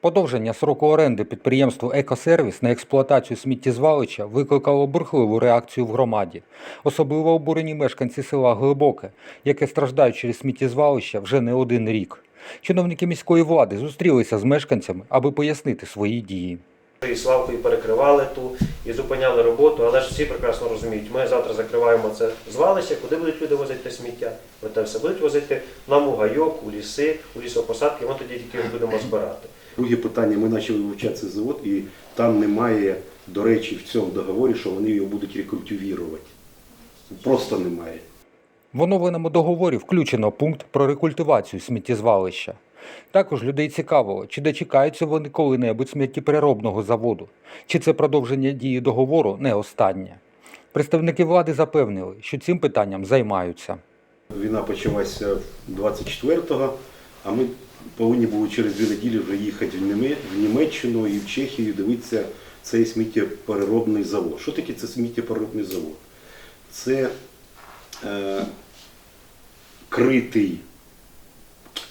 Подовження сроку оренди підприємству Екосервіс на експлуатацію сміттєзвалища викликало бурхливу реакцію в громаді. Особливо обурені мешканці села Глибоке, яке страждають через сміттєзвалище вже не один рік. Чиновники міської влади зустрілися з мешканцями, аби пояснити свої дії. І Славкою перекривали ту і зупиняли роботу, але ж всі прекрасно розуміють, ми завтра закриваємо це звалище, куди будуть люди возити сміття. Вони те все будуть возити нам у гайок, у ліси, у лісопосадки, ми тоді тільки будемо збирати. Друге питання, ми почали вивчати цей завод, і там немає, до речі, в цьому договорі, що вони його будуть рекультивувати. Просто немає. В оновленому договорі включено пункт про рекультивацію сміттєзвалища. Також людей цікавило, чи дочекаються вони коли-небудь сміттєпереробного заводу, чи це продовження дії договору не останнє. Представники влади запевнили, що цим питанням займаються. Війна почалася 24-го, а ми повинні були через дві неділі вже їхати в Німеччину і в Чехію дивитися цей сміттєпереробний завод. Що таке це сміттєпереробний завод? Це е, критий,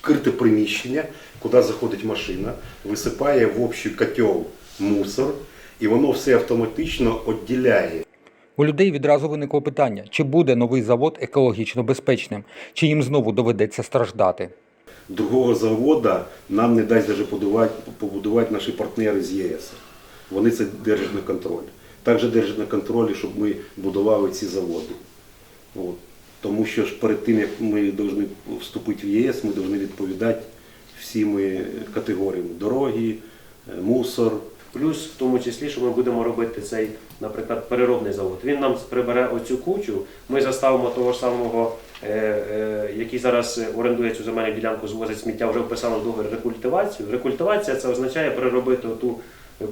крите приміщення, куди заходить машина, висипає в общий котел мусор, і воно все автоматично відділяє. У людей відразу виникло питання, чи буде новий завод екологічно безпечним, чи їм знову доведеться страждати. Другого заводу нам не дасть даже побудувати, наші партнери з ЄС. Вони це держать на контролі. Також держать на контролі, щоб ми будували ці заводи. От. Тому що ж перед тим, як ми повинні вступити в ЄС, ми повинні відповідати всіми категоріями дороги, е, мусор. Плюс в тому числі, що ми будемо робити цей, наприклад, переробний завод. Він нам прибере оцю кучу. Ми заставимо того ж самого, е, е, який зараз орендує цю земельну ділянку, звозить сміття, вже вписано в договір рекультивацію. Рекультивація це означає переробити ту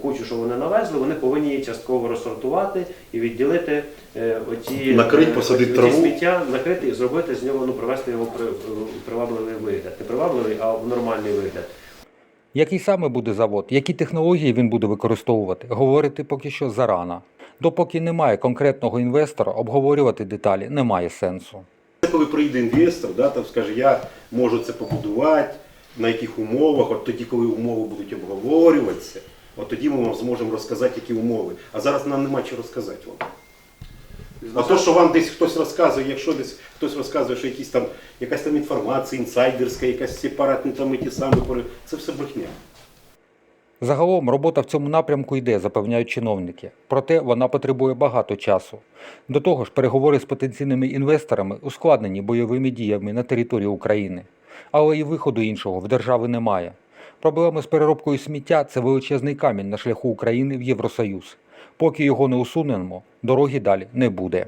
кучу, що вони навезли. Вони повинні її частково розсортувати і відділити е, оті Накрить, е, посадити оті траву. сміття, накрити і зробити з нього, ну привести його в привабливий вигляд. Не привабливий, а в нормальний вигляд. Який саме буде завод, які технології він буде використовувати, говорити поки що зарано. Допоки немає конкретного інвестора, обговорювати деталі немає сенсу. Коли прийде інвестор, да, там скаже, я можу це побудувати, на яких умовах, от тоді, коли умови будуть обговорюватися, от тоді ми вам зможемо розказати, які умови. А зараз нам нема чого розказати. А то, що вам десь хтось розказує, якщо десь хтось розказує, що якісь там, якась там інформація інсайдерська, якась сепаратні там ті самі, пори- це все брехня. Загалом робота в цьому напрямку йде, запевняють чиновники. Проте вона потребує багато часу. До того ж, переговори з потенційними інвесторами ускладнені бойовими діями на території України. Але і виходу іншого в держави немає. Проблема з переробкою сміття це величезний камінь на шляху України в Євросоюз. Поки його не усунемо, дороги далі не буде.